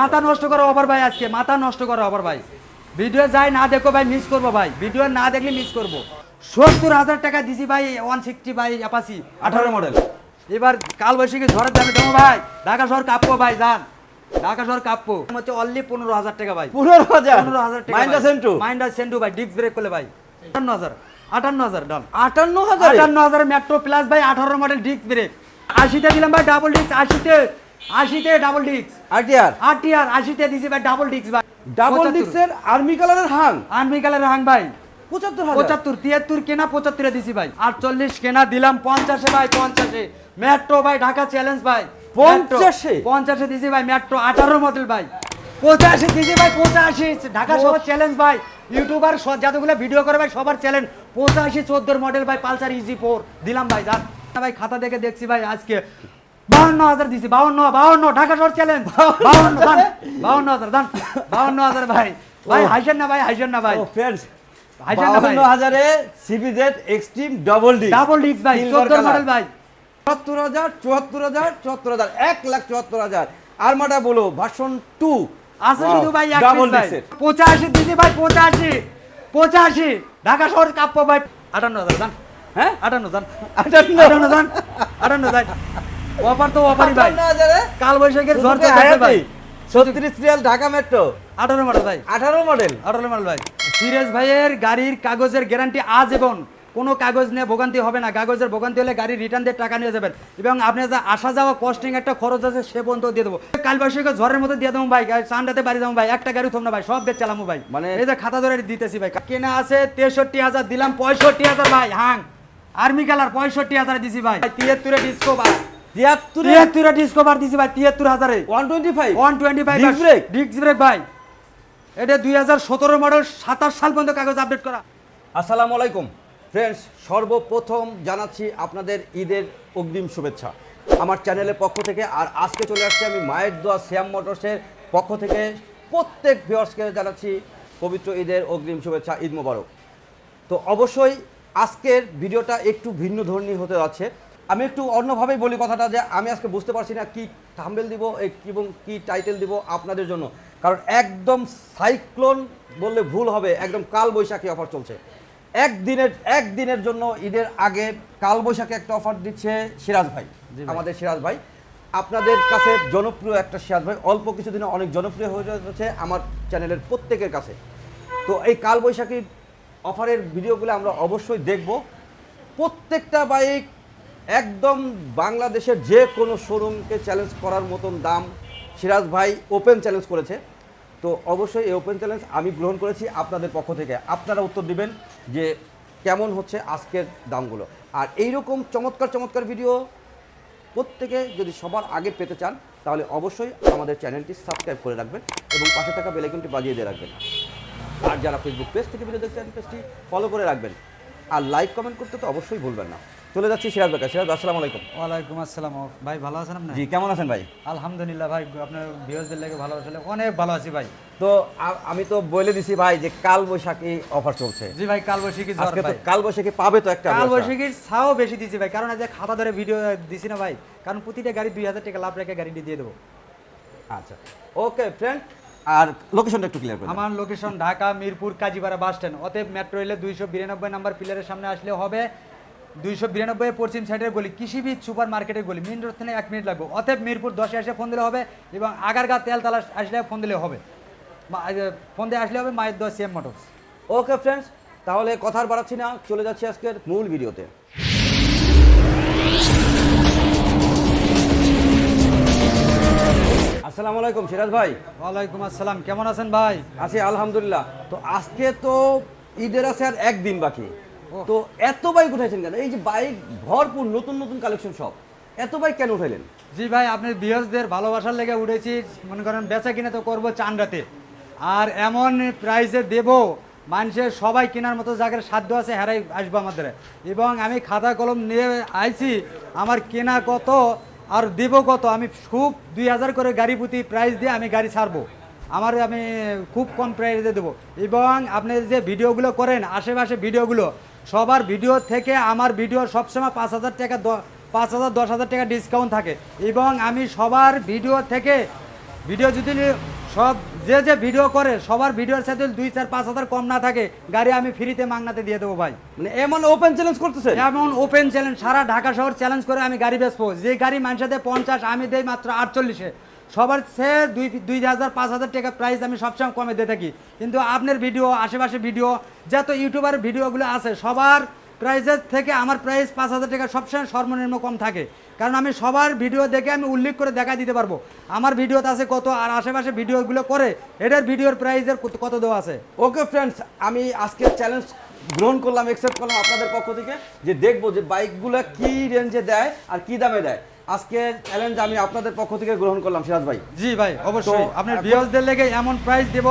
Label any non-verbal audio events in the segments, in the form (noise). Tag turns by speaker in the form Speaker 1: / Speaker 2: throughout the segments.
Speaker 1: মাথা নষ্ট করা অবার ভাই আজকে মাথা নষ্ট করা অবার ভাই। ভিডিও যাই না দেখো ভাই মিস করব ভাই। ভিডিও না দেখলে মিস করব। সত্তর হাজার টাকা দিছি ভাই ওয়ান সিক্সটি ভাই অ্যাপাসি আঠারো মডেল এবার কাল বৈশাখী ঝড়ের দামে দেবো ভাই। ঢাকা শহর কাপ্পো ভাই যান ঢাকা শহর হচ্ছে অনলি পনেরো হাজার টাকা ভাই।
Speaker 2: পনেরো হাজার?
Speaker 1: পনেরো হাজার টাকা
Speaker 2: মাইন্ডা সেন্টু
Speaker 1: মাইন্ডা সেন্টু ভাই ডিস্ক ব্রেক করলে ভাই। আটান্ন হাজার আটান্ন হাজার ডন
Speaker 2: আটান্ন হাজার?
Speaker 1: আটান্ন হাজার মেট্রো প্লাস ভাই আঠারো মডেল ডিস্ক ব্রেক আশিতে দিলাম ভাই ডাবল ডিস্ক আশিতে। আশিতে ডাবল ডিস্ক
Speaker 2: আরটিআর?
Speaker 1: ইয়ার আশিতে দিছি ভাই ডাবল ডিস্ক ভাই।
Speaker 2: ডাবল ডিক্সের আর্মি কালারের হাং?
Speaker 1: আনবি কালার হাং ভাই।
Speaker 2: পঁচাত্তর
Speaker 1: তিয়াত্তর কেনা পঁচাত্তরে দিছি ভাই। আটচল্লিশ কেনা দিলাম পঞ্চাশে ভাই পঞ্চাশে। মেট্রো ভাই ঢাকা চ্যালেঞ্জ ভাই।
Speaker 2: পঞ্চাশে?
Speaker 1: পঞ্চাশে দিছি ভাই মেট্রো আঠারো মডেল ভাই। পঁচাশি দিছি ভাই পঁচাশি। ঢাকা চ্যালেঞ্জ ভাই। ইউটিউবার যতগুলো ভিডিও করে ভাই সবার চ্যালেঞ্জ পঁচাশি চোদ্দোর মডেল ভাই পালসার ইজি ফোর দিলাম ভাই যান ভাই খাতা দেখে দেখছি ভাই আজকে। বাউন্ন হাজার দিছি বাউন্ন বাউন্ন ঢাকা শহর চ্যালেঞ্জ বাউন্ন দান বাউন্ন হাজার দান বাউন্ন হাজার ভাই। ভাই
Speaker 2: ও।
Speaker 1: হাইসেন না ভাই হাইসেন না ভাই।
Speaker 2: ফ্রেন্ডস বাউন্ন হাজারে CBZ extreme double D
Speaker 1: double disc ভাই চোদ্দ মডেল ভাই।
Speaker 2: চুয়াত্তর হাজার চুয়াত্তর হাজার চুয়াত্তর হাজার এক লাখ চুয়াত্তর হাজার। আরমাটা বলো ভার্সন টু
Speaker 1: আছে শুধু ভাই
Speaker 2: ডাবল ডিক্সের
Speaker 1: পঁচাশি দিছি ভাই পঁচাশি। পঁচাশি। ঢাকা শহর কাপ্প ভাই। আটান্ন হাজার যান
Speaker 2: হ্যাঁ?
Speaker 1: আটান্ন যান
Speaker 2: আটান্ন।
Speaker 1: আটান্ন যান আটান্ন যান অফার তো অফারই ভাই। কাল বৈশাখের ঝড় চলতেছে ভাই।
Speaker 2: ছত্রিশ ঢাকা মেট্রো
Speaker 1: আঠারো মডেল ভাই।
Speaker 2: আঠারো মডেল
Speaker 1: আঠারো মডেল ভাই। সিরিয়াস ভাইয়ের গাড়ির কাগজের গ্যারান্টি আজীবন কোনো কাগজ নিয়ে ভোগান্তি হবে না। কাগজের ভোগান্তি হলে গাড়ি রিটার্ন দিয়ে টাকা নিয়ে যাবেন। এবং আপনি যা আসা যাওয়া কস্টিং একটা খরচ আছে সে পর্যন্ত দিয়ে দেবো। কাল ঝড়ের মতো দিয়ে দেবো ভাই। সানডাতে বাড়ি যাব ভাই। একটা গাড়ি থম না ভাই। সব বেচ চালামো ভাই। মানে
Speaker 2: মানে-
Speaker 1: এই যে খাতা ধরে দিতেছি ভাই। কেনা আছে তেষট্টি হাজার দিলাম পঁয়ষট্টি হাজার ভাই। হাং। আর্মি কালার পঁয়ষট্টি হাজার দিছি ভাই। তিয়াত্তরে ডিসকো ভাই।
Speaker 2: তিয়াত্তরে।
Speaker 1: তিয়াত্তরে ডিসকোভার দিছি ভাই তিয়াত্তর হাজারে।
Speaker 2: One twenty five
Speaker 1: one twenty five
Speaker 2: Disc brake?
Speaker 1: Disc brake ভাই। এটা দুই হাজার সতেরো মডেল সাতাশ সাল পর্যন্ত কাগজ আপডেট করা।
Speaker 2: আসসালামু আলাইকুম। ফ্রেন্ডস সর্বপ্রথম জানাচ্ছি আপনাদের ঈদের অগ্রিম শুভেচ্ছা। আমার চ্যানেলের পক্ষ থেকে আর আজকে চলে আসছে আমি মায়ের দোয়া শ্যাম মোটরসের পক্ষ থেকে প্রত্যেক ভিউয়ার্সকে জানাচ্ছি পবিত্র ঈদের অগ্রিম শুভেচ্ছা ঈদ মোবারক। তো অবশ্যই আজকের ভিডিওটা একটু ভিন্ন ধর্মী হতে যাচ্ছে। আমি একটু অন্যভাবেই বলি কথাটা যে আমি আজকে বুঝতে পারছি না কি থাম্বেল দিব এবং কি টাইটেল দিব আপনাদের জন্য। কারণ একদম সাইক্লোন বললে ভুল হবে একদম কাল বৈশাখী অফার চলছে। একদিনের একদিনের জন্য ঈদের আগে কাল বৈশাখী একটা অফার দিচ্ছে সিরাজ ভাই
Speaker 1: ভাই।
Speaker 2: আমাদের সিরাজ ভাই। আপনাদের কাছে জনপ্রিয় একটা সিরাজ ভাই অল্প কিছুদিনে অনেক জনপ্রিয় হয়ে যাচ্ছে আমার চ্যানেলের প্রত্যেকের কাছে। তো এই কাল বৈশাখী অফারের ভিডিওগুলো আমরা অবশ্যই দেখব। প্রত্যেকটা বাইক একদম বাংলাদেশের যে কোনো শোরুমকে চ্যালেঞ্জ করার মতন দাম সিরাজ ভাই ওপেন চ্যালেঞ্জ করেছে। তো অবশ্যই এই ওপেন চ্যালেঞ্জ আমি গ্রহণ করেছি আপনাদের পক্ষ থেকে। আপনারা উত্তর দিবেন যে কেমন হচ্ছে আজকের দামগুলো। আর এইরকম চমৎকার চমৎকার ভিডিও প্রত্যেকে যদি সবার আগে পেতে চান, তাহলে অবশ্যই আমাদের চ্যানেলটি সাবস্ক্রাইব করে রাখবেন এবং পাশে থাকা বেলাইকনটি বাজিয়ে দিয়ে রাখবেন। আর যারা ফেসবুক পেজ থেকে ভিডিও দেখছেন পেজটি ফলো করে রাখবেন। আর লাইক কমেন্ট করতে তো অবশ্যই ভুলবেন না। চলে যাচ্ছি সিরাজ বেকার সিরাজ আসসালামু আলাইকুম।
Speaker 1: ওয়ালাইকুম আসসালাম। ভাই ভালো আছেন আপনি?
Speaker 2: জি কেমন আছেন ভাই?
Speaker 1: আলহামদুলিল্লাহ ভাই আপনার ভিউজদের লেগে ভালো আসলে অনেক ভালো আছি ভাই।
Speaker 2: তো আমি তো বলে দিছি ভাই যে কাল বৈশাখী অফার চলছে।
Speaker 1: জি ভাই কাল বৈশাখী
Speaker 2: আজকে তো
Speaker 1: ভাই।
Speaker 2: কাল বৈশাখী পাবে তো একটা
Speaker 1: কাল। বৈশাখীর ছাও বেশি দিছি ভাই। কারণ আজ খাতা ধরে ভিডিও দিছি না ভাই। কারণ প্রতিটা গাড়ি দুই হাজার টাকা লাভ রেখে গাড়িটি দিয়ে দেবো।
Speaker 2: আচ্ছা। ওকে ফ্রেন্ড আর লোকেশনটা একটু ক্লিয়ার করে দিন।
Speaker 1: আমার location Dhaka Mirpur Kazipara bus stand অতএব মেট্রো রেলে দুইশো বিরানব্বই নাম্বার পিলারের সামনে আসলে হবে। দুইশো বিরানব্বই পশ্চিম সাইডের গলি। কৃষিবিদ সুপার মার্কেটের গলি। মেন রোড থেকে এক মিনিট লাগবে। অতএব মিরপুর দশে আসে ফোন দিলে হবে এবং আগারগা তেলতলা আসলে ফোন দিলে হবে। ফোন দিয়ে আসলে হবে মায়ের দশ সিএম মোটরস
Speaker 2: ওকে ফ্রেন্ডস তাহলে কথা আর বাড়াচ্ছি না। চলে যাচ্ছি আজকের মূল ভিডিওতে। আসসালামু আলাইকুম সিরাজ ভাই।
Speaker 1: ওয়ালাইকুম আসসালাম। কেমন আছেন ভাই?
Speaker 2: আছি আলহামদুলিল্লাহ। তো আজকে তো ঈদের আছে আর একদিন বাকি। তো এত বাইক উঠাইছেন কেন? এই যে বাইক ভরপুর নতুন নতুন কালেকশন সব। এত বাইক কেন উঠাইলেন?
Speaker 1: জি ভাই আপনি বিহসদের ভালোবাসার লেগে উঠেছি মনে করেন বেচা কিনে তো করব চান্ডাতে আর এমন প্রাইসে দেব মানুষের সবাই কেনার মতো জায়গার সাধ্য আছে হেরাই আসব আমাদের। এবং আমি খাতা কলম নিয়ে আইছি আমার কেনা কত আর দেব কত? আমি খুব দুই হাজার করে গাড়ি প্রতি প্রাইস দিয়ে আমি গাড়ি ছাড়বো। আমার আমি খুব কম প্রাইসে দেবো। এবং আপনি যে ভিডিওগুলো করেন আশেপাশে ভিডিওগুলো সবার ভিডিও থেকে আমার ভিডিও সবসময় পাঁচ হাজার টাকা পাঁচ হাজার দশ হাজার টাকা ডিসকাউন্ট থাকে। এবং আমি সবার ভিডিও থেকে ভিডিও যদি সব যে যে ভিডিও করে সবার ভিডিওর সাথে দুই চার পাঁচ হাজার কম না থাকে গাড়ি আমি ফ্রিতে মাগনাতে দিয়ে দেবো ভাই।
Speaker 2: মানে এমন ওপেন চ্যালেঞ্জ করতেছে?
Speaker 1: এমন ওপেন চ্যালেঞ্জ সারা ঢাকা শহর চ্যালেঞ্জ করে আমি গাড়ি বেচবো। যে গাড়ি মানুষের দেয় পঞ্চাশ আমি দেই মাত্র আটচল্লিশে। সবার সে দুই দুই হাজার, পাঁচ হাজার টাকা প্রাইস আমি সবসময় কমে দিয়ে থাকি। কিন্তু আপনার ভিডিও আশেপাশে ভিডিও যত ইউটিউবার ভিডিওগুলো আছে, সবার প্রাইসের থেকে আমার প্রাইস পাঁচ হাজার টাকা সবসময় সর্বনিম্ন কম থাকে। কারণ আমি সবার ভিডিও দেখে আমি উল্লেখ করে দেখা দিতে পারব। আমার ভিডিওতে আছে কত, আর আশেপাশে ভিডিওগুলো করে, এটার ভিডিওর প্রাইসের কত দেওয়া আছে?
Speaker 2: ওকে ফ্রেন্ডস আমি আজকে চ্যালেঞ্জ গ্রহণ করলাম অ্যাকসেপ্ট করলাম আপনাদের পক্ষ থেকে, যে দেখব যে বাইকগুলো কি রেঞ্জে দেয় আর কি দামে দেয়। আজকে চ্যালেঞ্জ আমি আপনাদের পক্ষ থেকে গ্রহণ করলাম সিরাজ ভাই।
Speaker 1: জি ভাই অবশ্যই। আপনার ভিউয়ার্সদের লেগে এমন প্রাইস দেব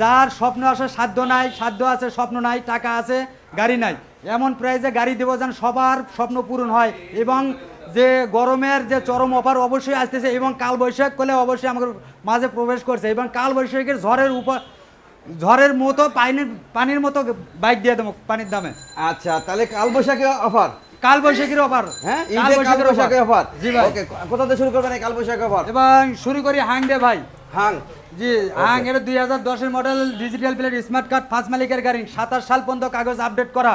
Speaker 1: যার স্বপ্ন আসার সাধ্য নাই সাধ্য আছে স্বপ্ন নাই টাকা আছে গাড়ি নাই। এমন প্রাইসে গাড়ি দেবো যেন সবার স্বপ্ন পূরণ হয় এবং যে গরমের যে চরম অফার অবশ্যই আসতেছে এবং কাল বৈশাখ করলে অবশ্যই আমাদের মাঝে প্রবেশ করছে এবং কাল বৈশাখের ঝড়ের উপর ঝড়ের মতো পানির পানির মতো বাইক দিয়ে দেবো পানির দামে।
Speaker 2: আচ্ছা তাহলে কাল বৈশাখী অফার
Speaker 1: কাল বৈশাখীর অফার।
Speaker 2: হ্যাঁ কাল বৈশাখী অফার।
Speaker 1: জি ভাই।
Speaker 2: ওকে কোথা থেকে শুরু করবেন কাল বৈশাখী অফার?
Speaker 1: এবং শুরু করি হাংডে ভাই।
Speaker 2: হাং।
Speaker 1: জি হ্যাঁ এটা দুই হাজার দশের model digital plate smart card first মালিকের গাড়ি। সাতাশ সাল পর্যন্ত কাগজ আপডেট করা।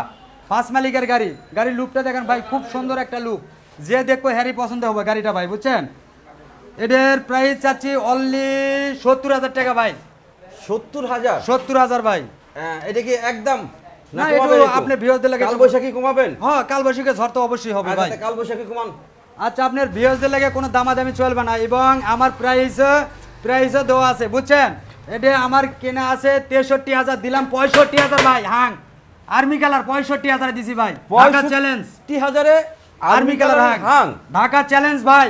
Speaker 1: ফার্স্ট মালিকের গাড়ি। গাড়ির লুকটা দেখেন ভাই খুব সুন্দর একটা লুক যে দেখব হ্যারি পছন্দ হবে গাড়িটা ভাই বুঝছেন? এটার প্রাইস চাচ্ছি অনলি সত্তর হাজার টাকা ভাই।
Speaker 2: সত্তর হাজার?
Speaker 1: সত্তর হাজার ভাই।
Speaker 2: হ্যাঁ, এটা কি একদম
Speaker 1: না, একটু? আপনি লাগে
Speaker 2: কমাবেন
Speaker 1: হ্যাঁ ঝড় তো অবশ্যই হবে
Speaker 2: আচ্ছা,
Speaker 1: ভাই।
Speaker 2: কমান
Speaker 1: আচ্ছা আপনার লাগে কোনো দামাদামি চলবে না এবং আমার প্রাইস প্রাইসও দেওয়া আছে বুঝছেন? এটা আমার কেনা আছে তেষট্টি হাজার দিলাম পঁয়ষট্টি হাজার ভাই হাং। আর্মি কালার পঁয়ষট্টি হাজার দিছি ভাই ঢাকা চ্যালেঞ্জ
Speaker 2: টি হাজারে
Speaker 1: army colour Hang. Dhaka challenge ভাই।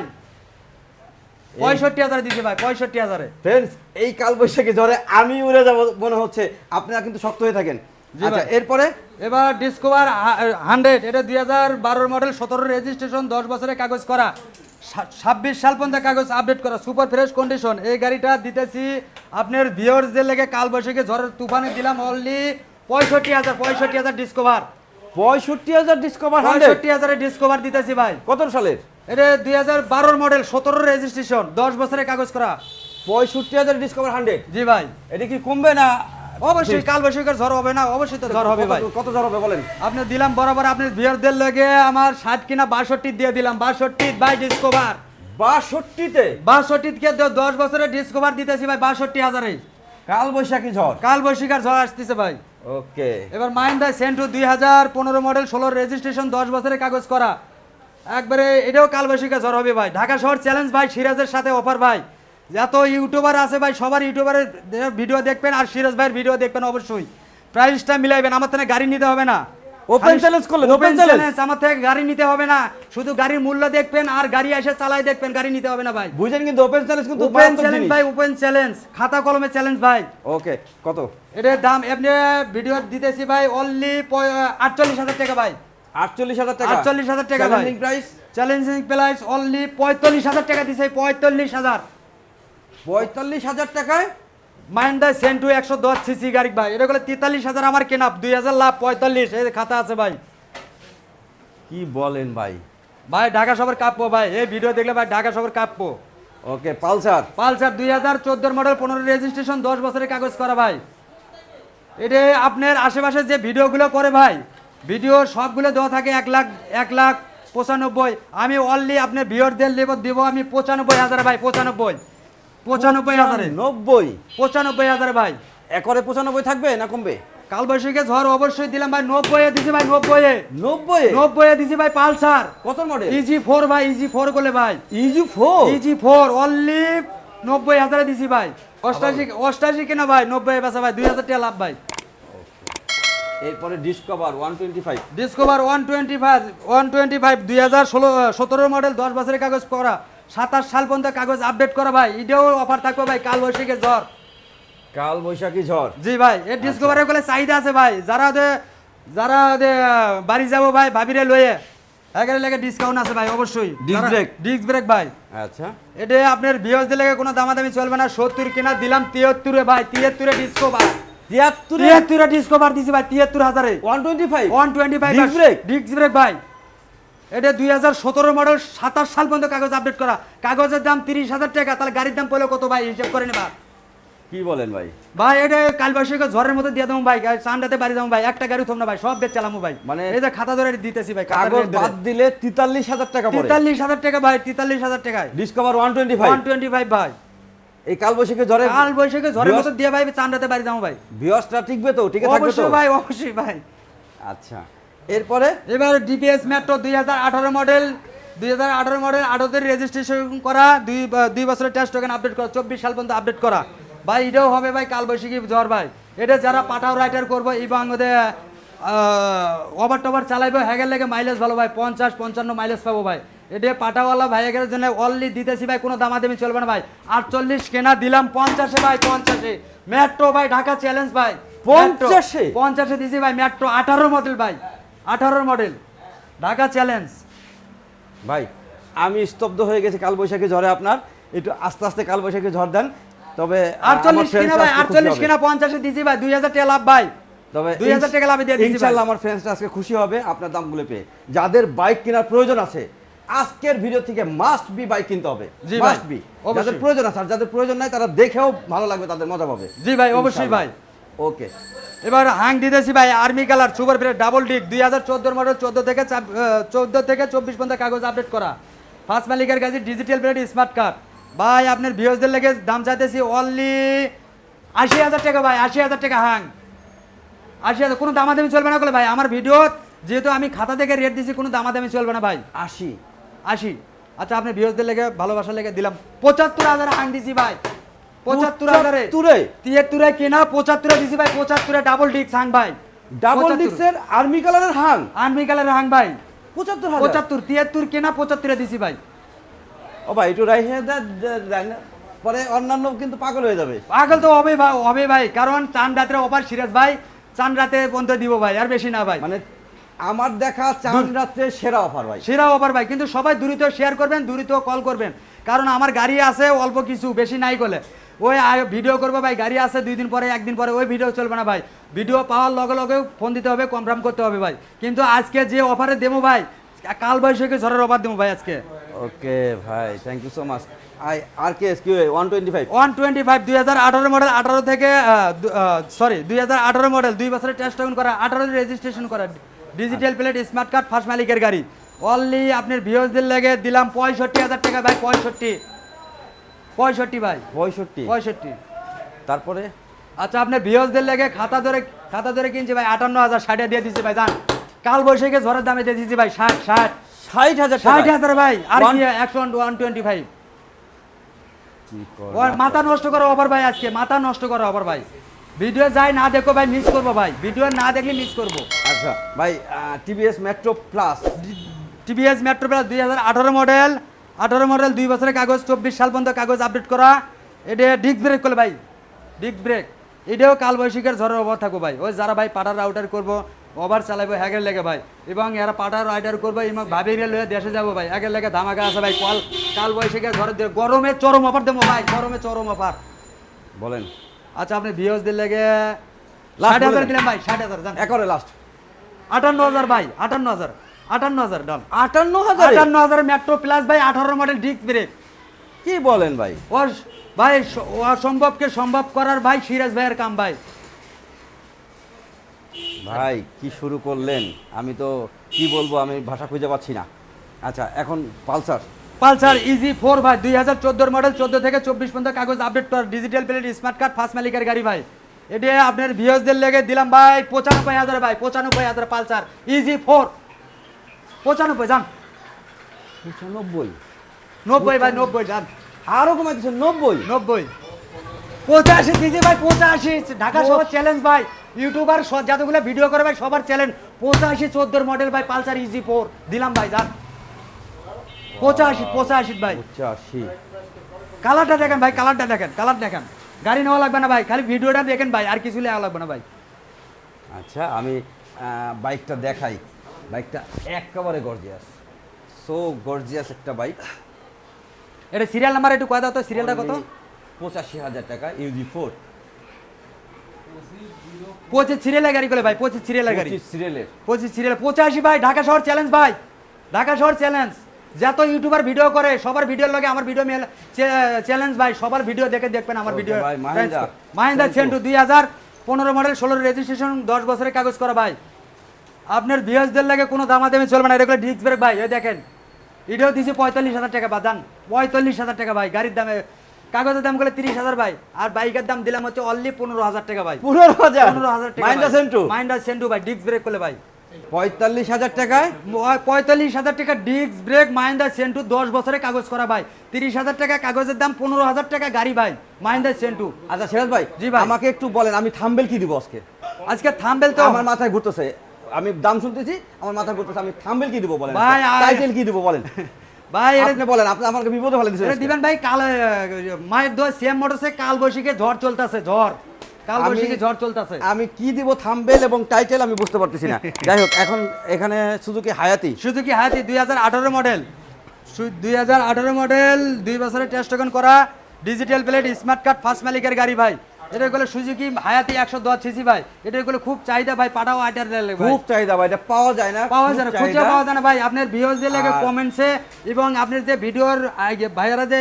Speaker 1: পঁয়ষট্টি হাজার দিছি ভাই পঁয়ষট্টি হাজারে।
Speaker 2: ফ্রেন্ডস এই কাল বৈশাখী ঝড়ে আমি উড়ে যাব মনে হচ্ছে। আপনারা কিন্তু শক্ত হয়ে থাকেন। আচ্ছা এরপরে?
Speaker 1: এবার ডিসকভার হান্ড্রেড এটা দুই হাজার বারোর মডেল সতেরো রেজিস্ট্রেশন দশ বছরের কাগজ করা। ছাব্বিশ সাল পর্যন্ত কাগজ আপডেট করা সুপার ফ্রেশ কন্ডিশন এই গাড়িটা দিতেছি আপনার ভিওর্সদের লেগে কাল বৈশাখী ঝড়ের তুফানে দিলাম অনলি পঁয়ষট্টি হাজার পঁয়ষট্টি হাজার ডিসকভার
Speaker 2: পঁয়ষট্টি হাজার ডিসকভার
Speaker 1: পঁয়ষট্টি হাজারের ডিসকভার দিতেছি ভাই।
Speaker 2: কত সালের?
Speaker 1: এটা দুই হাজার বারোর মডেল সতেরো রেজিস্ট্রেশন দশ বছরের কাগজ করা।
Speaker 2: পঁয়ষট্টি হাজার ডিসকভার হান্ড্রেড
Speaker 1: জি ভাই।
Speaker 2: এটা কি কমবে না
Speaker 1: অবশ্যই কাল বৈশাখের ঝড় হবে না অবশ্যই তো ঝড় হবে ভাই।
Speaker 2: কত- ঝড় হবে বলেন?
Speaker 1: আপনি দিলাম বরাবর আপনি ভিউয়ারদের লেগে আমার ষাট কিনা বাষট্টি দিয়ে দিলাম। বাষট্টি বাই ডিসকোভার
Speaker 2: বাষট্টিতে?
Speaker 1: বাষট্টিকে দ- দশ বছরের ডিসকভার দিতেছি ভাই বাষট্টি হাজারে।
Speaker 2: কাল বৈশাখী ঝড়?
Speaker 1: কাল বৈশিকার ঝড় আসতেছে ভাই।
Speaker 2: ওকে।
Speaker 1: এবার মাইন্দা সেন্টু দুই হাজার পনেরো মডেল ষোলোর রেজিস্ট্রেশন দশ বছরের কাগজ করা। একবারে এটাও কাল বৈশিকা ঝড় হবে ভাই। ঢাকা শহর চ্যালেঞ্জ ভাই সিরাজের সাথে অফার ভাই। যত ইউটিউবার আছে ভাই সবার ইউটিউবারের ভিডিও দেখবেন আর সিরাজ ভাইয়ের ভিডিও দেখবেন অবশ্যই। প্রাইসটা মিলাইবেন আমার থেকে গাড়ি নিতে হবে না।
Speaker 2: Open challenge করলেন,
Speaker 1: ওপেন চ্যালেঞ্জ আমার থেকে গাড়ি নিতে হবে না। শুধু গাড়ির মূল্য দেখবেন আর গাড়ি এসে চালাই দেখবেন গাড়ি নিতে হবে না ভাই।
Speaker 2: বুঝেন কিন্তু ওপেন চ্যালেঞ্জ কিন্তু
Speaker 1: ওপেন চ্যালেঞ্জ ভাই ওপেন চ্যালেঞ্জ খাতা কলমে চ্যালেঞ্জ ভাই।
Speaker 2: ওকে কত?
Speaker 1: এটার দাম এমনি ভিডিও দিতেছি ভাই অনলি আটচল্লিশ হাজার টাকা ভাই।
Speaker 2: আটচল্লিশ হাজার টাকা?
Speaker 1: 48,000 টাকা ভাই।
Speaker 2: প্রাইস
Speaker 1: চ্যালেঞ্জিং প্রাইস অনলি পঁয়তাল্লিশ হাজার টাকা দিছে পঁয়তাল্লিশ হাজার।
Speaker 2: পঁয়তাল্লিশ হাজার টাকায়
Speaker 1: মাইন্ডা সেন্টু একশো দশ সিসি গাড়ি। ভাই এটা বলে তেতাল্লিশ হাজার আমার কেনা। দুই হাজার লাভ পঁয়তাল্লিশ এই খাতা আছে ভাই।
Speaker 2: কি বলেন ভাই?
Speaker 1: ভাই ঢাকা শহর কাঁপবো ভাই। এই ভিডিও দেখলে ভাই ঢাকা শহর কাঁপবো
Speaker 2: ওকে পালসার।
Speaker 1: পালসার দুই হাজার চোদ্দোর মডেল পনেরো রেজিস্ট্রেশন দশ বছরের কাগজ করা ভাই। এটা আপনার আশেপাশে যে ভিডিওগুলো করে ভাই ভিডিও সবগুলো দেওয়া থাকে এক লাখ এক লাখ পঁচানব্বই। আমি অনলি আপনার ভিওরদের লেবর দেব আমি পঁচানব্বই হাজার ভাই পঁচানব্বই। পঁচানব্বই হাজারে।
Speaker 2: নব্বই?
Speaker 1: পঁচানব্বই হাজার ভাই।
Speaker 2: একরে পঁচানব্বই থাকবে না কমবে?
Speaker 1: কাল বৈশাখে ঝড় অবশ্যই দিলাম ভাই নব্বই দিছি ভাই নব্বই
Speaker 2: নব্বই
Speaker 1: নব্বই দিছি ভাই পালসার।
Speaker 2: কত মডেল
Speaker 1: ইজি ফোর ভাই ইজি ফোর করলে ভাই।
Speaker 2: Easy four
Speaker 1: easy four only নব্বই হাজারে দিছি ভাই। অষ্টাশি অষ্টাশি কিনা ভাই নব্বই বেচা ভাই দুই হাজার টাকা লাভ ভাই।
Speaker 2: এরপরে Discover one twenty five
Speaker 1: Discover one twenty five one twenty five দুই হাজার ষোলো সতেরো মডেল দশ বছরের কাগজ করা সাতাশ সাল পর্যন্ত কাগজ আপডেট করা ভাই এটাও অফার থাকবে ভাই কাল বৈশাখের জ্বর।
Speaker 2: কাল বৈশাখী ঝড়
Speaker 1: জি ভাই এই ডিসকভারের বলে চাহিদা আছে ভাই যারা ওদের যারা ওদের বাড়ি যাব ভাই ভাবিরে লয়ে এগারে লেগে ডিসকাউন্ট আছে ভাই অবশ্যই।
Speaker 2: Disc brake?
Speaker 1: ডিস্ক ব্রেক ভাই।
Speaker 2: আচ্ছা।
Speaker 1: এটা আপনার বিয়সদের লেগে কোনো দামাদামি চলবে না সত্তর কিনা দিলাম তিয়াত্তরে ভাই তিয়াত্তরে ডিসকভার
Speaker 2: তিয়াত্তর?
Speaker 1: তিয়াত্তরে ডিসকভার দিছি ভাই তিয়াত্তর হাজারে।
Speaker 2: One twenty five
Speaker 1: one twenty five
Speaker 2: Disc brake?
Speaker 1: Disc brake ভাই। এটা দুই হাজার সতেরো মডেল সাতাশ সাল পর্যন্ত কাগজ আপডেট করা। কাগজের দাম তিরিশ হাজার টাকা তাহলে গাড়ির দাম পড়লে কত ভাই? হিসাব করে নেবা।
Speaker 2: কি বলেন ভাই?
Speaker 1: ভাই এটা কাল বৈশাখে ঝড়ের মধ্যে দিয়ে দেবো ভাই। চান্ডাতে বাড়ি যাব ভাই। একটা গাড়ি থম ভাই সব বেচ চালামো ভাই।
Speaker 2: মানে-
Speaker 1: এই যে খাতা ধরে দিতেছি ভাই
Speaker 2: কাগজ বাদ দিলে তেতাল্লিশ হাজার টাকা
Speaker 1: তেতাল্লিশ হাজার টাকা ভাই তেতাল্লিশ হাজার টাকায়।
Speaker 2: Discover one twenty five
Speaker 1: one twenty five ভাই।
Speaker 2: এই কালবৈশাখী জ্বরে
Speaker 1: কাল বৈশাখে ঝড়ের মধ্যে দিয়ে ভাই চান্ডাতে বাড়ি যাব ভাই।
Speaker 2: ভিওসটা টিকবে তো ঠিক আছে
Speaker 1: অবশ্যই ভাই অবশ্যই ভাই।
Speaker 2: আচ্ছা। এরপরে?
Speaker 1: এবার ডিপিএস মেট্রো দুই হাজার আঠারো মডেল দুই হাজার আঠারো মডেল আঠারোতে রেজিস্ট্রেশন করা দুই দুই বছরের টেস্ট টোকেন আপডেট করা চব্বিশ সাল পর্যন্ত আপডেট করা। ভাই এটাও হবে ভাই কালবৈশাখী জ্বর ভাই। এটা যারা পাঠাও রাইটার করব এবং ওদের ওভার টভার চালাইবো হ্যাগের লেগে মাইলেজ ভালো ভাই পঞ্চাশ পঞ্চান্ন মাইলেজ পাবো ভাই। এটা পাঠাওয়ালা ভাইয়ের জন্য অনলি দিতেছি ভাই কোনো দামাদামি চলবে না ভাই। আটচল্লিশ কেনা দিলাম পঞ্চাশে ভাই পঞ্চাশে। মেট্রো ভাই ঢাকা চ্যালেঞ্জ ভাই।
Speaker 2: পঞ্চাশে?
Speaker 1: পঞ্চাশে দিছি ভাই মেট্রো আঠারো মডেল ভাই। আঠারোর মডেল। ঢাকা চ্যালেঞ্জ।
Speaker 2: ভাই আমি স্তব্ধ হয়ে গেছি কালবৈশাখী ঝড়ে আপনার। একটু আস্তে আস্তে কালবৈশাখী ঝড় দেন। তবে
Speaker 1: আটচল্লিশ কিনা ভাই? আটচল্লিশ। কিনা পঞ্চাশে দিছি ভাই? দুই হাজার টাকা লাভ ভাই।
Speaker 2: তবে
Speaker 1: 2000 টাকা লাভে দিয়ে।
Speaker 2: ইনশাআল্লাহ আমার ফ্রেন্ডসটা আজকে খুশি হবে আপনার দামগুলো পেয়ে। যাদের বাইক কেনার প্রয়োজন আছে আজকের ভিডিও থেকে মাস্ট বি বাইক কিনতে হবে।
Speaker 1: জি
Speaker 2: মাস্ট বি। যাদের প্রয়োজন আছে আর যাদের প্রয়োজন নাই তারা দেখেও ভালো লাগবে তাদের মজা পাবে।
Speaker 1: জি ভাই অবশ্যই ভাই।
Speaker 2: ওকে
Speaker 1: এবার হাং দিতেছি ভাই army colour super plate double disc দুই হাজার চোদ্দোর মডেল চোদ্দ থেকে চোদ্দ থেকে চব্বিশ পর্যন্ত কাগজ আপডেট করা। ফার্স্ট মালিকের কাছে ডিজিটাল প্লেট স্মার্ট কার্ড ভাই আপনার ভিউজদের লেগে দাম চাইতেছি অনলি আশি হাজার টাকা ভাই আশি হাজার টাকা হাং। আশি হাজার কোনো দামাদামি চলবে না বলে ভাই আমার ভিডিও যেহেতু আমি খাতা থেকে রেট দিছি কোনো দামাদামি চলবে না ভাই।
Speaker 2: আশি।
Speaker 1: আশি। আচ্ছা আপনি ভিউজদের লেগে ভালোবাসা লেগে দিলাম। পঁচাত্তর হাজার হাং দিছি ভাই। পঁচাত্তর হাজারে। তিয়াত্তরে কেনা পঁচাত্তরে দিছি ভাই পঁচাত্তরে ডাবল ডিক্স হাং ভাই।
Speaker 2: ডাবল
Speaker 1: 75
Speaker 2: ডিক্সের আর্মি কালারের হাং
Speaker 1: আর্মি কালারের হাং ভাই।
Speaker 2: পঁচাত্তর
Speaker 1: পঁচাত্তর তিয়াত্তর কেনা পঁচাত্তরে দিছি ভাই।
Speaker 2: ও একটু। পরে অন্যান্য কিন্তু পাগল হয়ে যাবে।
Speaker 1: পাগল তো হবে ভাই হবে ভাই কারণ চান রাত্রে অপার সিরাজ ভাই চান রাতে পর্যন্ত দিব ভাই আর বেশি না ভাই।
Speaker 2: মানে আমার দেখা চাঁদ রাত্রে সেরা অফার ভাই।
Speaker 1: সেরা অফার ভাই কিন্তু সবাই দ্রুত শেয়ার করবেন দ্রুত কল করবেন। কারণ আমার গাড়ি আছে অল্প কিছু বেশি নাই করলে ওই ভিডিও করব ভাই গাড়ি আছে দুই দিন পরে একদিন পরে ওই ভিডিও চলবে না ভাই। ভিডিও পাওয়ার লগে লগে ফোন দিতে হবে কনফার্ম করতে হবে ভাই। কিন্তু আজকে যে অফারে দেবো ভাই কাল বৈশাখে ঝড়ের অফার দেবো ভাই আজকে।
Speaker 2: ওকে ভাই thank you so much I R K S Q one twenty five
Speaker 1: one twenty five দুই হাজার আঠারো মডেল আঠারো থেকে সরি দুই হাজার আঠারো মডেল দুই বছরের টেস্ট করা আঠারো রেজিস্ট্রেশন করা digital plate smart card first মালিকের গাড়ি। অনলি আপনার ভিওসদের লেগে দিলাম পঁয়ষট্টি হাজার টাকা ভাই পঁয়ষট্টি। পঁয়ষট্টি ভাই।
Speaker 2: পঁয়ষট্টি।
Speaker 1: পঁয়ষট্টি।
Speaker 2: তারপরে?
Speaker 1: আচ্ছা আপনার ভিওসদের লেগে খাতা ধরে খাতা ধরে কিনছি ভাই আটান্ন হাজার ষাটে দিয়ে দিচ্ছি ভাই জান। কাল বৈশাখে ঝড়ের দামে দিয়ে দিচ্ছি ভাই ষাট ষাট।
Speaker 2: ষাট হাজার
Speaker 1: ষাট হাজার ভাই আর কি একশো ওয়ান টোয়েন্টি ফাইভ মাথা নষ্ট করো আবার ভাই আজকে মাথা নষ্ট করো আবার ভাই। ভিডিও যাই না দেখো ভাই মিস করব ভাই। ভিডিও না দেখলে মিস করব।
Speaker 2: আচ্ছা ভাই TVS Metro Plus
Speaker 1: TVS Metro Plus দুই হাজার আঠারো মডেল আঠারো মডেল দুই বছরের কাগজ চব্বিশ সাল পর্যন্ত কাগজ আপডেট করা। এটা ডিস্ক ব্রেক করলে ভাই ডিস্ক ব্রেক এটাও কাল বৈশাখের ঝড়ের অভাব থাকব ভাই। ওই যারা ভাই পাটার রাউটার করব ওভার চালাবো হ্যাগের লেগে ভাই। এবং এরা পাটার রাইডার করব এবং ভাবি লয়ে দেশে যাব ভাই। আগের লেগে ধামাকা আছে ভাই কাল কাল বৈশাখের ঝড়ের দিয়ে গরমে চরম অফার দেবো ভাই গরমে চরম অফার।
Speaker 2: বলেন।
Speaker 1: আচ্ছা আপনি ভিওস দিলে লেগে ষাট হাজার। দিলাম ভাই ষাট হাজার জান।
Speaker 2: একরে লাস্ট
Speaker 1: আটান্ন হাজার ভাই আটান্ন হাজার। আটান্ন হাজার ডান
Speaker 2: আটান্ন হাজার?
Speaker 1: আটান্ন হাজার মেট্রো প্লাস ভাই আঠারো মডেল ডিস্ক ব্রেক
Speaker 2: কি বলেন ভাই?
Speaker 1: ও ভাই অসম্ভবকে সম্ভব করার ভাই সিরাজ ভাইয়ের কাম ভাই।
Speaker 2: ভাই কি শুরু করলেন? আমি তো কি বলব আমি ভাষা খুঁজে পাচ্ছি না। আচ্ছা এখন পালসার।
Speaker 1: পালসার ইজি ফোর ভাই দুই হাজার চোদ্দোর মডেল চোদ্দ থেকে চব্বিশ পর্যন্ত কাগজ আপডেট করার digital plate smart card first মালিকের গাড়ি ভাই। এটা আপনার ভিওসদের লেগে দিলাম ভাই পঁচানব্বই হাজার ভাই পঁচানব্বই হাজার পালসার ইজি ফোর পঁচানব্বই যান
Speaker 2: পঁচানব্বই?
Speaker 1: নব্বই ভাই নব্বই যান
Speaker 2: আরও কমাই দিচ্ছেন নব্বই?
Speaker 1: নব্বই। পঁচাশি দিদি ভাই পঁচাশি। ঢাকা শহর চ্যালেঞ্জ ভাই। ইউটিউবার যতগুলো ভিডিও করে ভাই সবার চ্যালেঞ্জ পঁচাশি চোদ্দোর মডেল ভাই পালসার ইজি ফোর দিলাম ভাই যান পঁচাশি পঁচাশি ভাই।
Speaker 2: পঁচাশি।
Speaker 1: কালারটা দেখেন ভাই কালারটা দেখেন কালার দেখেন। গাড়ি নেওয়া লাগবে না ভাই খালি ভিডিওটা দেখেন ভাই আর কিছু নেওয়া লাগবে না ভাই।
Speaker 2: আচ্ছা আমি বাইকটা দেখাই। বাইকটা একেবারে গর্জিয়াস সো গর্জিয়াস একটা বাইক।
Speaker 1: এটা সিরিয়াল নাম্বার একটু কয় দাও তো? সিরিয়ালটা কত?
Speaker 2: পঁচাশি হাজার টাকা ইউজি ফোর
Speaker 1: পঁচিশ সিরিয়ালের গাড়ি করে ভাই পঁচিশ সিরিয়ালের গাড়ি।
Speaker 2: সিরিয়ালের
Speaker 1: পঁচিশ সিরিয়াল পঁচাশি ভাই ঢাকা শহর চ্যালেঞ্জ ভাই। ঢাকা শহর চ্যালেঞ্জ যত ইউটিউবার ভিডিও করে সবার ভিডিওর লগে আমার ভিডিও চ্যালেঞ্জ ভাই সবার ভিডিও দেখে দেখবেন আমার ভিডিও। মাহিন্দা. সেন্টু দুই হাজার পনেরো মডেল ষোলোর রেজিস্ট্রেশন দশ বছরের কাগজ করা ভাই। আপনার বিএসদের লাগে কোনো দামাদামি চলবে না এটা ডিস্ক ব্রেক ভাই এই দেখেন। এটাও দিয়েছি পঁয়তাল্লিশ হাজার টাকা বাদান পঁয়তাল্লিশ হাজার টাকা ভাই গাড়ির দামে কাগজের দাম করে তিরিশ হাজার ভাই আর বাইকের দাম দিলাম হচ্ছে অনলি পনেরো হাজার টাকা ভাই।
Speaker 2: পনেরো হাজার?
Speaker 1: পনেরো হাজার টাকা
Speaker 2: মাইন্ডা সেন্টু
Speaker 1: মাইন্ডা সেন্টু ভাই ডিস্ক ব্রেক করলে ভাই।
Speaker 2: পঁয়তাল্লিশ হাজার টাকায়?
Speaker 1: পঁয়তাল্লিশ হাজার টাকা ডিস্ক ব্রেক মাহিন্দা সেন্টু দশ বছরে কাগজ করা ভাই। তিরিশ হাজার টাকা কাগজের দাম পনেরো হাজার টাকা গাড়ি ভাই। মাহিন্দা সেন্টু
Speaker 2: আচ্ছা সিরাজ ভাই
Speaker 1: জি ভাই।
Speaker 2: আমাকে একটু বলেন আমি থাম্বেল কি দিব আজকে?
Speaker 1: আজকে থামবেল তো।
Speaker 2: আমার মাথায় ঘুরতেছে। আমি দাম শুনতেছি আমার মাথায় ঘুরতেছে আমি থাম্বেল কি দিব বলেন?
Speaker 1: ভাই,
Speaker 2: টাইটেল কি দিব বলেন?
Speaker 1: ভাই এটা
Speaker 2: বলেন আপনি আমাকে বিপদে ফেলে
Speaker 1: এটা
Speaker 2: দিচ্ছেন
Speaker 1: দিবেন ভাই কাল মায়ের দোয়া সিএম মোটরসে কাল বৈশাখে ঝড় চলতেছে ঝড়। কাল বৈশাখে ঝড় চলতেছে।
Speaker 2: আমি কি দিব থাম্বেল এবং টাইটেল আমি বুঝতে পারতেছি না। (laughs) যাই হোক এখন এখানে সুজুকি হায়াতি।
Speaker 1: সুজুকি হায়াতি দুই হাজার আঠারো মডেল দুই হাজার আঠারো মডেল দুই বছরের টেস্ট করা digital plate smart card first মালিকের গাড়ি ভাই। এটা গুলো সুজুকি হায়াতি একশো দশ সিসি ভাই। এটা গুলো খুব চাহিদা ভাই পাঠাও আইটার ভাই।
Speaker 2: খুব চাহিদা ভাই এটা পাওয়া যায় না
Speaker 1: পাওয়া যায় না খুঁজে পাওয়া যায় না ভাই। আপনার ভিউজ দিয়ে লাগে কমেন্টসে এবং আপনার যে ভিডিওর ভাইয়ারা যে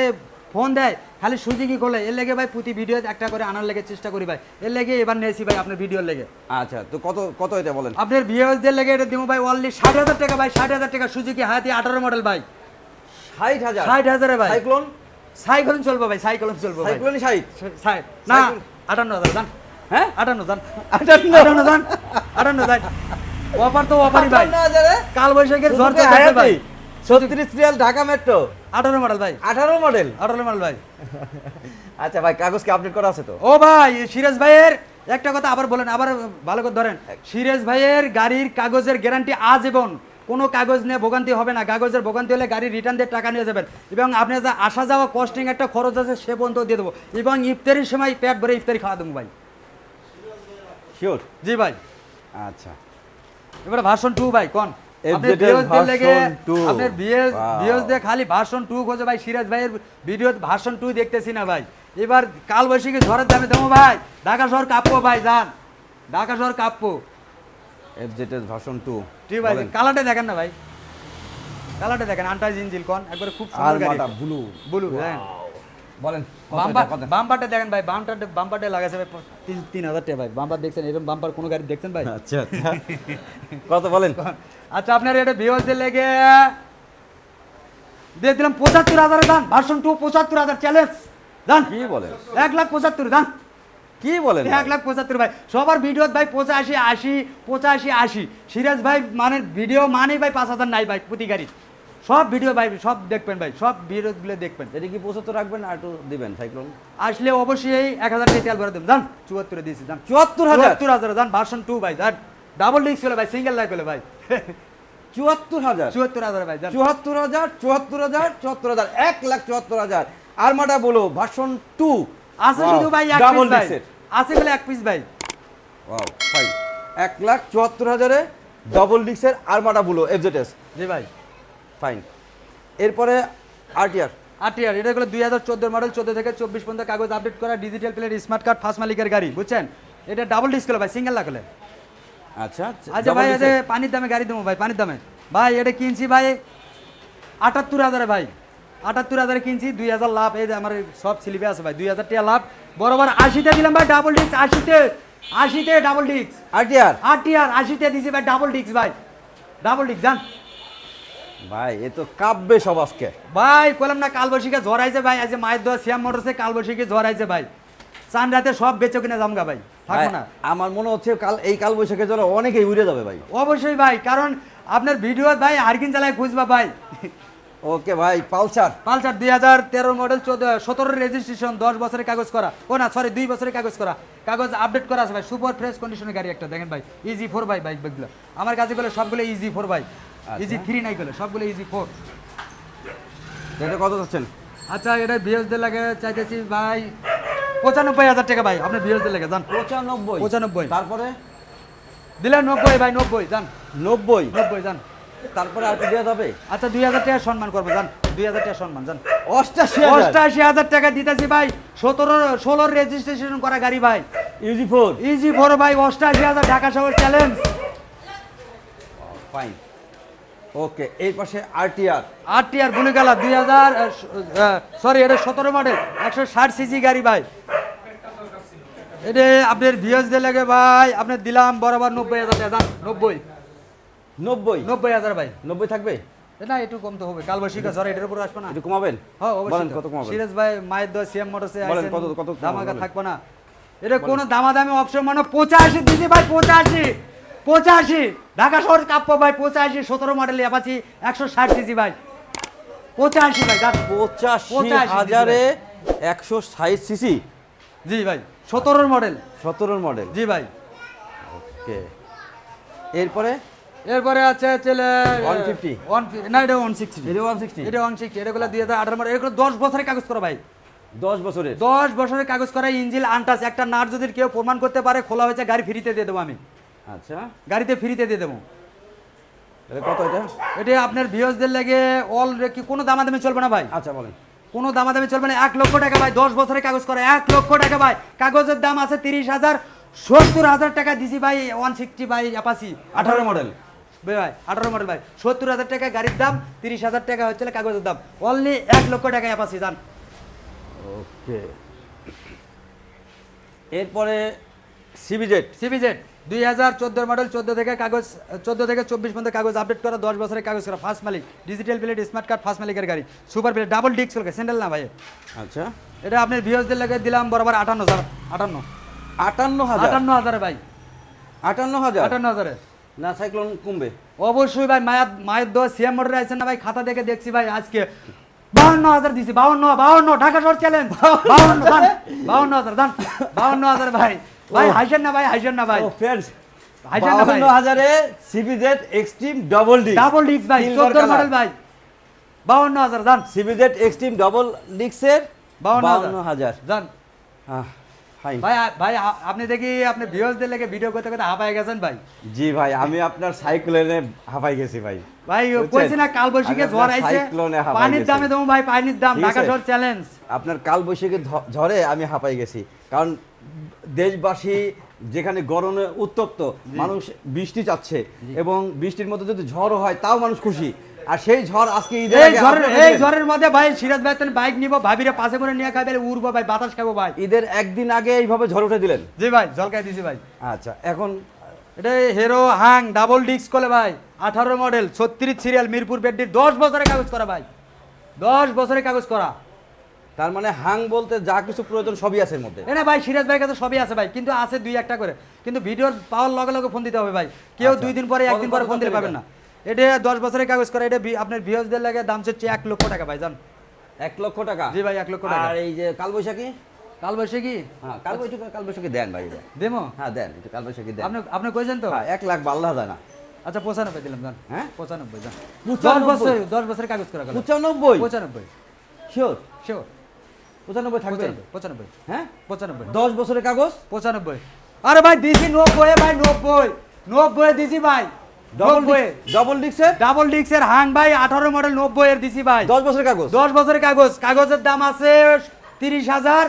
Speaker 1: ফোন দেয় খালি সুযোগই করলে এর লেগে ভাই প্রতি ভিডিও একটা করে আনার লেগে চেষ্টা করি ভাই। এর লেগে এবার নিয়েছি ভাই আপনার ভিডিওর লেগে।
Speaker 2: আচ্ছা তো কত কত এটা বলেন?
Speaker 1: আপনার ভিউজদের লেগে এটা দিব ভাই অনলি ষাট হাজার টাকা ভাই ষাট হাজার টাকা সুজুকি হাতি আঠারো মডেল ভাই।
Speaker 2: ষাট হাজার?
Speaker 1: ষাট হাজারে ভাই।
Speaker 2: সাইক্লোন
Speaker 1: সাইক্লোন চলবো ভাই সাইক্লোন চলবো ভাই।
Speaker 2: ষাট
Speaker 1: সাই- না আটান্ন হাজার যান
Speaker 2: হ্যাঁ?
Speaker 1: আটান্ন যান
Speaker 2: আটান্ন?
Speaker 1: আটান্ন যান আটান্ন অফার তো অফারই ভাই। কাল বৈশাখের ঝড়
Speaker 2: সুজুকি
Speaker 1: চলতেছে ভাই।
Speaker 2: ছত্রিশ রিয়াল ঢাকা মেট্রো
Speaker 1: আঠারো মডেল ভাই।
Speaker 2: আঠারো মডেল
Speaker 1: আঠারো মডেল ভাই।
Speaker 2: আচ্ছা ভাই কাগজ কি আপডেট করা আছে তো?
Speaker 1: ও ভাই সিরাজ ভাইয়ের একটা কথা আবার বলেন আবার ভালো করে ধরেন। সিরাজ ভাইয়ের গাড়ির কাগজের গ্যারান্টি আজীবন। কোনো কাগজ নিয়ে ভোগান্তি হবে না। কাগজের ভোগান্তি হলে গাড়ি রিটার্ন দিয়ে টাকা নিয়ে যাবেন। এবং আপনি যা আসা যাওয়া কস্টিং একটা খরচ আছে সে পর্যন্ত দিয়ে দেবো। এবং ইফতারির সময় পেট ভরে ইফতারি খাওয়া দেবো ভাই।
Speaker 2: শিওর
Speaker 1: জি ভাই।
Speaker 2: আচ্ছা।
Speaker 1: এবারে ভার্সন টু ভাই কোন? আপনার খালি ভার্সন টু খোঁজে ভাই সিরাজ ভাইয়ের ভিডিও ভার্সন টু দেখতেছি না ভাই। এবার কাল বৈশাখী ঝড়ের দামে দেবো ভাই। ঢাকা শহর কাপ্পো ভাই যান। ঢাকা শহর কাপ্পো।
Speaker 2: এফজেডএস ভার্সন টু
Speaker 1: ঠিক ভাই কালারটা দেখেন না ভাই। কালারটা দেখেন আন্টাজ ইঞ্জিল কোন একবারে খুব সুন্দর গাড়ি
Speaker 2: ব্লু
Speaker 1: ব্লু হ্যাঁ
Speaker 2: বলেন
Speaker 1: বাম্পার বাম্পারটা দেখেন ভাই বাম্পারটা বাম্পারটা লাগাছে ভাই তিন তিন হাজার টাকা ভাই। বাম্পার দেখছেন এরকম বাম্পার কোনো গাড়ি দেখছেন ভাই?
Speaker 2: আচ্ছা আচ্ছা। কত বলেন? (laughs)
Speaker 1: আচ্ছা আপনার এটা ভিউয়ার্সদের লেগে দিয়ে দিলাম পঁচাত্তর হাজারের দাম। ভার্সন টু পঁচাত্তর হাজার চ্যালেঞ্জ দান
Speaker 2: কি বলেন?
Speaker 1: এক লাখ পঁচাত্তর দান
Speaker 2: কি বলেন
Speaker 1: এক লাখ পঁচাত্তর ভাই সবার ভিডিও ভাই পঁচাশি আশি পঁচাশি আশি। সিরাজ ভাই মানে ভিডিও মানে ভাই পাঁচ হাজার নাই ভাই প্রতি গাড়ি। সব ভিডিও ভাই সব দেখবেন ভাই সব ভিডিওগুলো দেখবেন।
Speaker 2: এটা কি পঁচাত্তর রাখবেন আর একটু দিবেন সাইক্লোন?
Speaker 1: আসলে অবশ্যই এক হাজার টাকা তেল ভরে দেবেন। জান চুয়াত্তরে দিয়েছি জান।
Speaker 2: চুয়াত্তর হাজার?
Speaker 1: চুয়াত্তর হাজার জান ভার্সন টু ভাই জান। ডাবল ডিস্ক হলে ভাই সিঙ্গেল লাইক হলে ভাই।
Speaker 2: চুয়াত্তর হাজার?
Speaker 1: চুয়াত্তর হাজার ভাই
Speaker 2: চুয়াত্তর হাজার চুয়াত্তর হাজার চুয়াত্তর হাজার এক লাখ চুয়াত্তর হাজার। আর মাটা বলো ভার্সন টু
Speaker 1: আছে শুধু ভাই এক পিস ভাই। আছে বলে এক পিস ভাই।
Speaker 2: ওয়াও ফাইন এক লাখ চুয়াত্তর হাজারে ডবল ডিক্সের আরমাটা বলো এফজেডএস
Speaker 1: জি ভাই।
Speaker 2: ফাইন এরপরে আরটিআর
Speaker 1: আটিয়ার এটা হলো দুই হাজার চোদ্দোর মডেল চোদ্দ থেকে চব্বিশ পর্যন্ত কাগজ আপডেট করা digital plate smart card first মালিকের গাড়ি বুঝছেন? এটা ডাবল ডিস্ক হলো ভাই সিঙ্গেল লাখ হলে।
Speaker 2: আচ্ছা
Speaker 1: আচ্ছা ভাই এটা পানির দামে গাড়ি দেবো ভাই পানির দামে। ভাই এটা কিনছি ভাই আটাত্তর হাজারে ভাই। আটাত্তর হাজারে কিনছি দুই হাজার লাভ এই যে আমার সব স্লিপে আছে ভাই দুই হাজার টাকা লাভ। বরাবর আশিতে দিলাম ভাই ডাবল ডিস্ক আশিতে আশিতে ডাবল ডিস্ক
Speaker 2: আরটিআর?
Speaker 1: আটিয়ার আশিতে দিছি ভাই ডাবল ডিস্ক ভাই। ডাবল ডিস্ক জান।
Speaker 2: ভাই এ তো কাব্যে সব আজকে।
Speaker 1: ভাই কলাম না কালবৈশাখী ঝড় আইছে ভাই আজ মায়ের দোয়া শ্যাম মোটরসে কালবৈশাখী ঝড় আইছে ভাই। চান রাতে সব বেচো কিনে জামগা ভাই থাকব না।
Speaker 2: আমার মনে হচ্ছে কাল এই কাল বৈশাখের জন্য অনেকেই উড়ে যাবে ভাই।
Speaker 1: অবশ্যই ভাই কারণ আপনার ভিডিও ভাই হারকিন চালায় খুঁজবা ভাই।
Speaker 2: ওকে ভাই পালসার।
Speaker 1: পালসার দুই হাজার তেরো মডেল চোদ্দ সতেরো রেজিস্ট্রেশন দশ বছরের কাগজ করা। ও না সরি দুই বছরের কাগজ করা। কাগজ আপডেট করা আছে ভাই সুপার ফ্রেশ কন্ডিশনের গাড়ি একটা দেখেন ভাই। ইজি ফোর ভাই বাইক বাইকগুলো আমার কাছে গেলে সবগুলো ইজি ফোর ভাই ইজি থ্রি নাই গুলো সবগুলো ইজি ফোর
Speaker 2: এটা কত যাচ্ছেন
Speaker 1: আচ্ছা এটা বিএসদের লাগে চাইতেছি ভাই পঁচানব্বই হাজার টাকা ভাই। আপনার বিএসদের লাগে যান।
Speaker 2: পঁচানব্বই?
Speaker 1: পঁচানব্বই।
Speaker 2: তারপরে?
Speaker 1: দিলেন নব্বই ভাই নব্বই যান।
Speaker 2: নব্বই?
Speaker 1: নব্বই যান।
Speaker 2: তারপরে আর কি দেওয়া যাবে?
Speaker 1: আচ্ছা দুই হাজার টাকা সম্মান করব যান দুই হাজার টাকা সম্মান জান।
Speaker 2: অষ্টাশি
Speaker 1: অষ্টাশি হাজার টাকা দিতেছি ভাই। সতেরো ষোলোর রেজিস্ট্রেশন করা গাড়ি ভাই।
Speaker 2: ইউজি ফোর
Speaker 1: ইজি ফোর ভাই অষ্টাশি হাজার ঢাকা শহর চ্যালেঞ্জ
Speaker 2: ফাইন ওকে এই পাশে আরটিআর
Speaker 1: আর টি আর বুনিকালা দুই হাজার সরি এটা সতেরো মডেল একশো ষাট সিসি গাড়ি ভাই। এটা আপনার ভিএস দিয়ে লাগে ভাই আপনার দিলাম বরাবর নব্বই হাজার টাকা নব্বই।
Speaker 2: নব্বই?
Speaker 1: নব্বই হাজার ভাই।
Speaker 2: নব্বই থাকবে?
Speaker 1: না একটু কম তো হবে। কাল বসি ঝড় এটার উপর আসবে না।
Speaker 2: একটু কমাবেন?
Speaker 1: হ্যাঁ অবশ্যই
Speaker 2: কত কমাবেন?
Speaker 1: সিরাজ ভাই মায়ের দোয়া সিএম মোটরসে
Speaker 2: বলেন, কত- কত
Speaker 1: ধামাকা
Speaker 2: বলেন।
Speaker 1: না। এটা কোনো দামাদামি অপশন মানে পঁচাশি দিদি ভাই পঁচাশি। পঁচাশি। ঢাকা শহর কাপ্য ভাই পঁচাশি সতেরো মডেল অ্যাপাচি একশো ষাট সিসি ভাই। পঁচাশি ভাই
Speaker 2: পঁচাশি হাজারে একশো ষাট সিসি
Speaker 1: জি ভাই সতেরোর মডেল
Speaker 2: সতেরোর মডেল
Speaker 1: জি ভাই।
Speaker 2: ওকে এরপরে?
Speaker 1: এরপরে আছে চলে
Speaker 2: 150
Speaker 1: ওয়ান না এটা ওয়ান সিক্সটি
Speaker 2: এটা ওয়ান সিক্সটি
Speaker 1: এটা ওয়ান সিক্সটি এটা দুই হাজার আঠারো মডেল এগুলো দশ বছরের কাগজ করা ভাই।
Speaker 2: দশ বছরের?
Speaker 1: দশ বছরের কাগজ করা ইঞ্জিল আনটাস। একটা নাট যদি কেউ প্রমাণ করতে পারে খোলা হয়েছে গাড়ি ফ্রিতে দিয়ে দেবো আমি।
Speaker 2: আচ্ছা।
Speaker 1: গাড়িতে ফ্রিতে দিয়ে দেবো।
Speaker 2: কত এটা?
Speaker 1: এটা আপনার ভিওসদের লেগে অল কি কোনো দামাদামি চলবে না ভাই।
Speaker 2: আচ্ছা বলেন।
Speaker 1: কোনো দামাদামি চলবে না। এক লক্ষ টাকা ভাই দশ বছরের কাগজ করে। এক লক্ষ টাকা ভাই। কাগজের দাম আছে তিরিশ হাজার সত্তর হাজার টাকা দিছি ভাই ওয়ান সিক্সটি ভাই অ্যাপাসি
Speaker 2: আঠারো মডেল
Speaker 1: ভাই আঠারো মডেল ভাই। সত্তর হাজার টাকা গাড়ির দাম তিরিশ হাজার টাকা হচ্ছে কাগজের দাম। অনলি এক লক্ষ টাকা অ্যাপাসি যান
Speaker 2: ওকে এরপরে সিবিজেড
Speaker 1: সিবিজেড দুই হাজার চোদ্দোর মডেল চোদ্দ থেকে কাগজ চোদ্দ থেকে চব্বিশ পর্যন্ত কাগজ আপডেট করা দশ বছরের কাগজ করা ফার্স্ট মালিক। Digital plate smart card first মালিকের গাড়ি। Super plate double disc sandal না ভাই?
Speaker 2: আচ্ছা।
Speaker 1: এটা আপনার ভিওসদের লেগে দিলাম বরাবর আটান্ন হাজার আটান্ন।
Speaker 2: আটান্ন হাজার?
Speaker 1: আটান্ন হাজারে ভাই।
Speaker 2: আটান্ন হাজার?
Speaker 1: আটান্ন হাজারে
Speaker 2: না সাইক্লোন কমবে।
Speaker 1: অবশ্যই ভাই মায়ের মায়ের দোয়া সিএম মোটর আছেন না ভাই খাতা দেখে দেখছি ভাই আজকে। বাউন্ন হাজার দিছি বাউন্ন বাউন্ন ঢাকা শহর চ্যালেঞ্জ বাউন্ন দান বাউন্ন হাজার দান বাউন্ন হাজার ভাই। ভাই
Speaker 2: ও।
Speaker 1: হাইসেন না ভাই হাইসেন না ভাই।
Speaker 2: ফ্রেন্ডস বাউন্ন হাজারে CBZ extreme double D
Speaker 1: double disc ভাই চোদ্দ মডেল ভাই। বাউন্ন হাজার দান
Speaker 2: সিবিজেড এক্সট্রিম ডবল ডিক্সের
Speaker 1: বাউন্ন
Speaker 2: হাজার।
Speaker 1: দান
Speaker 2: ফাইন
Speaker 1: ভাই ভাই আপনি দেখি আপনি ভিউয়ার্সদের লেগে ভিডিও করতে করতে হাঁপায় গেছেন ভাই?
Speaker 2: জি ভাই আমি আপনার সাইক্লোনে গেছি ভাই।
Speaker 1: ভাই কইছি না কাল ঝড় আইছে। পানির
Speaker 2: গেছি।
Speaker 1: দামে দেবো ভাই পানির দাম ঢাকা শহর চ্যালেঞ্জ
Speaker 2: আপনার ঝড়ে আমি হাঁপাই গেছি। কারণ দেশবাসী যেখানে গরমে উত্তপ্ত মানুষ বৃষ্টি চাচ্ছে এবং বৃষ্টির মধ্যে যদি ঝড় হয় তাও মানুষ খুশি। আর সেই ঝড় আজকে
Speaker 1: এই ঝড়ের এই ঝড়ের মধ্যে ভাই সিরাজ ভাই বাইক নিবো ভাবিরে পাশে করে নিয়ে খাবে উড়বো ভাই বাতাস খাব ভাই।
Speaker 2: ঈদের একদিন আগে এইভাবে ঝড় উঠে দিলেন?
Speaker 1: জি ভাই জলকাই দিছি ভাই।
Speaker 2: আচ্ছা এখন
Speaker 1: এটা হিরো হাং ডাবল ডিস্ক করে ভাই আঠারো মডেল ছত্রিশ সিরিয়াল মিরপুর বেডটির দশ বছরের কাগজ করা ভাই। দশ বছরের কাগজ করা।
Speaker 2: তার মানে হাং বলতে যা কিছু প্রয়োজন সবই আছে এর মধ্যে?
Speaker 1: এনে ভাই সিরাজ ভাইয়ের কাছে সবই আছে ভাই কিন্তু আছে দুই একটা করে। কিন্তু ভিডিওর পাওয়ার লগে লগে ফোন দিতে হবে ভাই। কেউ
Speaker 2: আচ্ছা।
Speaker 1: দুই দিন পরে একদিন পরে ফোন দিলে
Speaker 2: টাকা?
Speaker 1: পাবেন না। এটা দশ বছরের কাগজ করা এটা আপনার ভিউজদের লাগে দাম হচ্ছে এক লক্ষ টাকা ভাই জান
Speaker 2: এক লক্ষ টাকা?
Speaker 1: জি ভাই, এক লক্ষ টাকা।
Speaker 2: আর এই যে কালবৈশাখী?
Speaker 1: কাল বসে
Speaker 2: হ্যাঁ কালবৈশাখী কালবৈশাখী দেন ভাই।
Speaker 1: দেমো?
Speaker 2: হ্যাঁ দেন একটু কালবৈশাখী দেন।
Speaker 1: আপনি আপনি কইছেন তো?
Speaker 2: হ্যাঁ এক লাখ বাল্লা যায় না।
Speaker 1: আচ্ছা পঁচানব্বই দিলাম জান
Speaker 2: হ্যাঁ?
Speaker 1: পঁচানব্বই জান দশ? বছর দশ বছরের কাগজ করা
Speaker 2: পঁচানব্বই?
Speaker 1: পঁচানব্বই।
Speaker 2: শিওর?
Speaker 1: শিওর।
Speaker 2: পঁচানব্বই থাকবে?
Speaker 1: পঁচানব্বই পঁচানব্বই।
Speaker 2: হ্যাঁ?
Speaker 1: পঁচানব্বই।
Speaker 2: দশ বছরের কাগজ?
Speaker 1: পঁচানব্বই। আরে ভাই দিছি নব্বই ভাই নব্বই। নব্বই দিছি ভাই।
Speaker 2: ডবল ডিক্সের
Speaker 1: ডাবল ডিক্সের হাং ভাই আঠারো মডেল নব্বই এর দিছি ভাই।
Speaker 2: দশ বছরের কাগজ?
Speaker 1: দশ বছরের কাগজ। কাগজের দাম আছে তিরিশ হাজার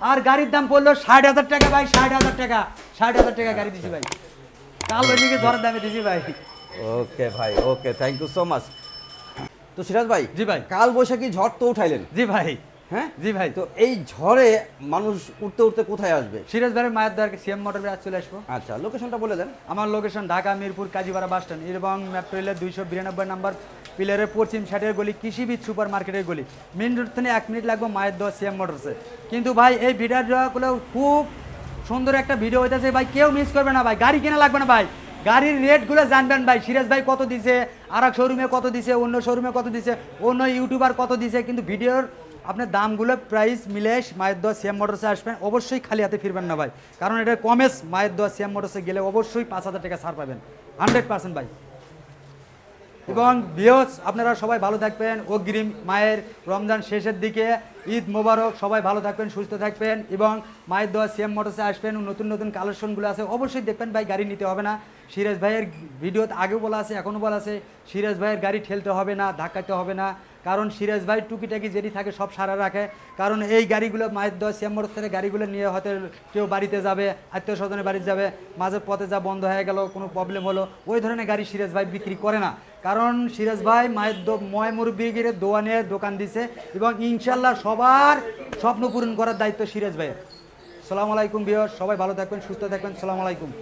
Speaker 1: আর গাড়ির দাম পড়ল ষাট হাজার টাকা ভাই ষাট হাজার টাকা। ষাট হাজার টাকা গাড়ি দিছি ভাই। কাল বৈশাখী ঝড়ের দামে দিছি ভাই।
Speaker 2: ওকে ভাই okay thank you so much তো সিরাজ ভাই
Speaker 1: জি ভাই।
Speaker 2: কাল বৈশাখী ঝড় তো উঠাইলেন।
Speaker 1: জি ভাই।
Speaker 2: হ্যাঁ?
Speaker 1: জি ভাই।
Speaker 2: তো এই ঝড়ে মানুষ উঠতে উঠতে কোথায় আসবে?
Speaker 1: সিরাজ ভাইয়ের মায়ের দ্বারা সিএম মোটর আজ চলে আসব।
Speaker 2: আচ্ছা লোকেশনটা বলে দেন।
Speaker 1: আমার location Dhaka Mirpur Kazipara bus stand এবং মেট্রো দুইশো বিরানব্বই নাম্বার পিলারের পশ্চিম সাইডের গলি কৃষিবিদ সুপার মার্কেটের গলি। মেন রোড থেকে এক মিনিট লাগবে মায়ের দোয়া সিএম মোটরসে কিন্তু ভাই এই ভিডিওগুলো খুব সুন্দর একটা ভিডিও হইতেছে। ভাই কেউ মিস করবে না ভাই। গাড়ি কেনা লাগবে না ভাই। গাড়ির রেটগুলো জানবেন ভাই। সিরাজ ভাই কত দিছে? আর এক শোরুমে কত দিছে? অন্য শোরুমে কত দিছে? অন্য ইউটিউবার কত দিছে? কিন্তু ভিডিওর আপনার দামগুলো প্রাইস মিলে মায়ের দোয়া সিএম মোটরসে আসবেন, অবশ্যই খালি হাতে ফিরবেন না ভাই। কারণ এটা কমেস, মায়ের দোয়া সিএম মোটরসে গেলে অবশ্যই পাঁচ হাজার টাকা ছাড় পাবেন। হান্ড্রেড পার্সেন্ট ভাই। এবং বিয়স, আপনারা সবাই ভালো থাকবেন, অগ্রিম মায়ের রমজান শেষের দিকে, ঈদ মোবারক, সবাই ভালো থাকবেন, সুস্থ থাকবেন, এবং মায়ের দোয়া সিএম মোটরসে আসবেন, নতুন নতুন কালেকশনগুলো আছে, অবশ্যই দেখবেন ভাই, গাড়ি নিতে হবে না। সিরাজ ভাইয়ের ভিডিওতে আগেও বলা আছে, এখনও বলা আছে, সিরাজ ভাইয়ের গাড়ি ঠেলতে হবে না, ধাক্কাতে হবে না। কারণ সিরাজ ভাই টুকিটাকি যেটি থাকে সব সারা রাখে। কারণ এই গাড়িগুলো মায়ের দশ চেম্বর থেকে গাড়িগুলো নিয়ে হয়তো কেউ বাড়িতে যাবে, আত্মীয় স্বজনের বাড়িতে যাবে, মাঝে পথে যা বন্ধ হয়ে গেল, কোনো প্রবলেম হলো, ওই ধরনের গাড়ি সিরাজ ভাই বিক্রি করে না। কারণ সিরাজ ভাই মায়ের দো- ময় মুরব্বীগিরে নিয়ে দোকান দিছে এবং ইনশাল্লাহ সবার স্বপ্ন পূরণ করার দায়িত্ব সিরাজ ভাইয়ের। সালাম আলাইকুম বিয়র সবাই ভালো থাকবেন, সুস্থ থাকবেন, সালাম আলাইকুম।